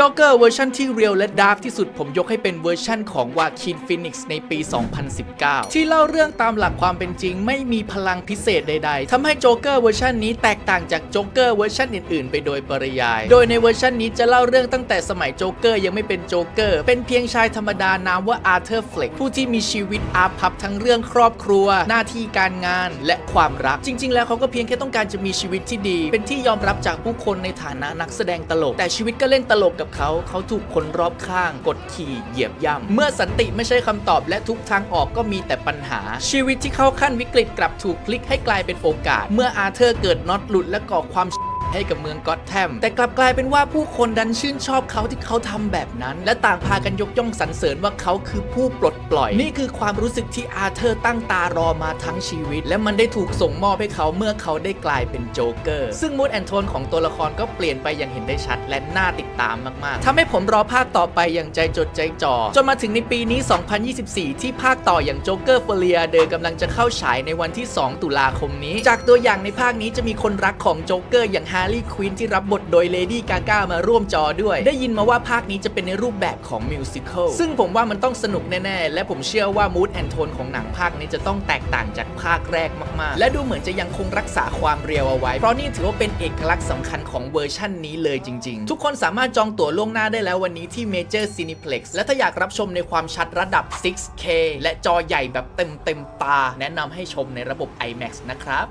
จ็อกเกอร์เวอร์ชันที่เรียลและดาร์กที่สุดผมยกให้เป็นเวอร์ชันของวาคินฟินิกซ์ในปี 2019 ที่เล่าเรื่องตามหลักความเป็นจริง ไม่มีพลังพิเศษใดๆทำให้โจ๊กเกอร์เวอร์ชันนี้แตกต่างจากโจ๊กเกอร์เวอร์ชันอื่นๆ ไปโดยปริยาย โดยในเวอร์ชันนี้จะเล่าเรื่องตั้งแต่สมัยโจ๊กเกอร์ยังไม่เป็นโจ๊กเกอร์ เป็นเพียงชายธรรมดานามว่าอาร์เธอร์เฟล็กผู้ที่มีชีวิตอาภัพทั้งเรื่องครอบครัว หน้าที่การงานและความรัก จริง ๆ แล้วเขาก็เพียงแค่ต้องการจะมีชีวิตที่ดี เป็นที่ยอมรับจากผู้คนในฐานะนักแสดงตลก แต่ชีวิตก็เล่นตลกกับเขา เขาถูกคนรอบข้าง กดขี่เหยียบย่ำเมื่อสันติไม่ใช่คำตอบและทุกทางออกก็มีแต่ปัญหา ชีวิตที่เข้าขั้นวิกฤตกลับถูกพลิกให้กลายเป็นโอกาส เมื่ออาเธอร์เกิดน็อตหลุดและก่อความ ให้กับเมืองก็อตแทมแต่กลับกลายเป็นว่าผู้คนดันชื่นชอบเขาที่เขาทำแบบนั้น และต่างพากันยกย่องสรรเสริญว่าเขาคือผู้ปลดปล่อย นี่คือความรู้สึกที่อาเธอร์ตั้งตารอมาทั้งชีวิต และมันได้ถูกส่งมอบให้เขาเมื่อเขาได้กลายเป็นโจ๊กเกอร์ ซึ่งมูดแอนโทนของตัวละครก็เปลี่ยนไปอย่างเห็นได้ชัด และน่าติดตามมากๆทำให้ผมรอภาคต่อไปอย่างใจจดใจจ่อจนมาถึงในปีนี้ 2024 ที่ภาคต่ออย่างโจ๊กเกอร์เฟเลียเดอร์กำลังจะเข้าฉายในวันที่ 2 ตุลาคมนี้ จากตัวอย่างในภาคนี้จะมีคนรักของโจ๊กเกอร์อย่างฮาร์ลีย์ควินที่รับบทโดยเลดี้กาก้ามาร่วมจอด้วย ได้ยินมาว่าภาคนี้จะเป็นในรูปแบบของมิวสิควลซึ่งผมว่ามันต้องสนุกแน่ ๆ และผมเชื่อว่ามูดแอนโทนของหนังภาคนี้จะต้องแตกต่างจากภาคแรกมากๆ และดูเหมือนจะยังคงรักษาความเรียวเอาไว้ เพราะนี่ถือว่าเป็นเอกลักษณ์สำคัญของเวอร์ชั่นนี้เลยจริง ๆ ทุกคนสามารถจองตั๋วล่วงหน้าได้แล้ววันนี้ที่ Major Cineplex และถ้าอยากรับชมในความชัดระดับ 6K และจอใหญ่แบบเต็มๆตา แนะนำให้ชมในระบบ IMAX นะครับ